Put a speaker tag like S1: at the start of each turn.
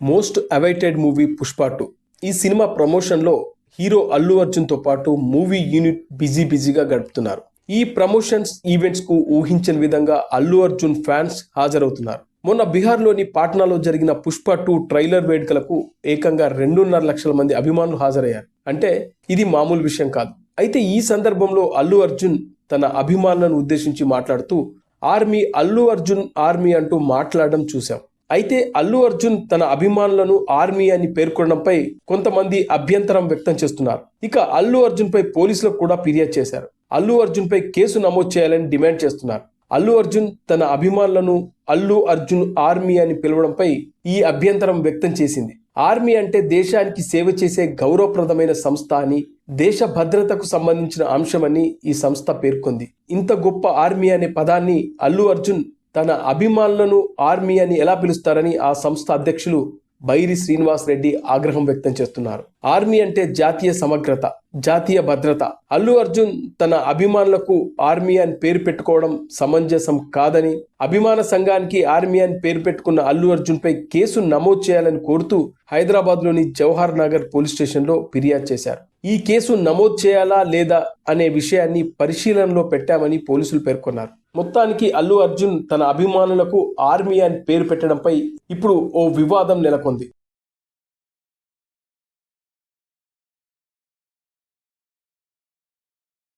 S1: Most awaited movie Pushpa two. ఈ సినిమా ప్రమోషన్లో హీరో అల్లు అర్జున్తో పాటు మూవీ యూనిట్ బిజీ బిజీగా గడుపుతున్నారు. ఈ ప్రమోషన్స్ ఈవెంట్స్కు ఊహించని విధంగా అల్లు అర్జున్ ఫ్యాన్స్ హాజరవుతున్నారు. మొన్న బీహార్లోని పాట్నాలో జరిగిన పుష్ప టూ ట్రైలర్ వేడుకలకు ఏకంగా రెండున్నర లక్షల మంది అభిమానులు హాజరయ్యారు. అంటే ఇది మామూలు విషయం కాదు. అయితే ఈ సందర్భంలో అల్లు అర్జున్ తన అభిమానులను ఉద్దేశించి మాట్లాడుతూ ఆర్మీ అల్లు అర్జున్ ఆర్మీ అంటూ మాట్లాడడం చూశాం. అయితే అల్లు అర్జున్ తన అభిమానులను ఆర్మీ అని పేర్కొనడంపై కొంతమంది అభ్యంతరం వ్యక్తం చేస్తున్నారు. ఇక అల్లు అర్జున్ పై పోలీసులకు కూడా ఫిర్యాదు చేశారు. అల్లు అర్జున్ పై కేసు నమోదు చేయాలని డిమాండ్ చేస్తున్నారు. అల్లు అర్జున్ తన అభిమానులను అల్లు అర్జున్ ఆర్మీ అని పిలవడంపై ఈ అభ్యంతరం వ్యక్తం చేసింది. ఆర్మీ అంటే దేశానికి సేవ చేసే గౌరవప్రదమైన సంస్థ అని దేశ భద్రతకు సంబంధించిన అంశమని ఈ సంస్థ పేర్కొంది. ఇంత గొప్ప ఆర్మీ అనే పదాన్ని అల్లు అర్జున్ తన అభిమానులను ఆర్మీ అని ఎలా పిలుస్తారని ఆ సంస్థ అధ్యక్షులు బైరి శ్రీనివాస్ రెడ్డి ఆగ్రహం వ్యక్తం చేస్తున్నారు. ఆర్మీ అంటే జాతీయ సమగ్రత జాతీయ భద్రత. అల్లు అర్జున్ తన అభిమానులకు ఆర్మీ అని పేరు పెట్టుకోవడం సమంజసం కాదని అభిమాన సంఘానికి ఆర్మీ అని పేరు పెట్టుకున్న అల్లు అర్జున్ పై కేసు నమోదు చేయాలని కోరుతూ హైదరాబాద్లోని జవహర్ నగర్ పోలీస్ స్టేషన్లో ఫిర్యాదు చేశారు. ఈ కేసు నమోదు చేయాలా లేదా అనే విషయాన్ని పరిశీలనలో పెట్టామని పోలీసులు పేర్కొన్నారు. మొత్తానికి అల్లు అర్జున్ తన అభిమానులకు ఆర్మీ అని పేరు పెట్టడంపై ఇప్పుడు ఓ వివాదం నెలకొంది.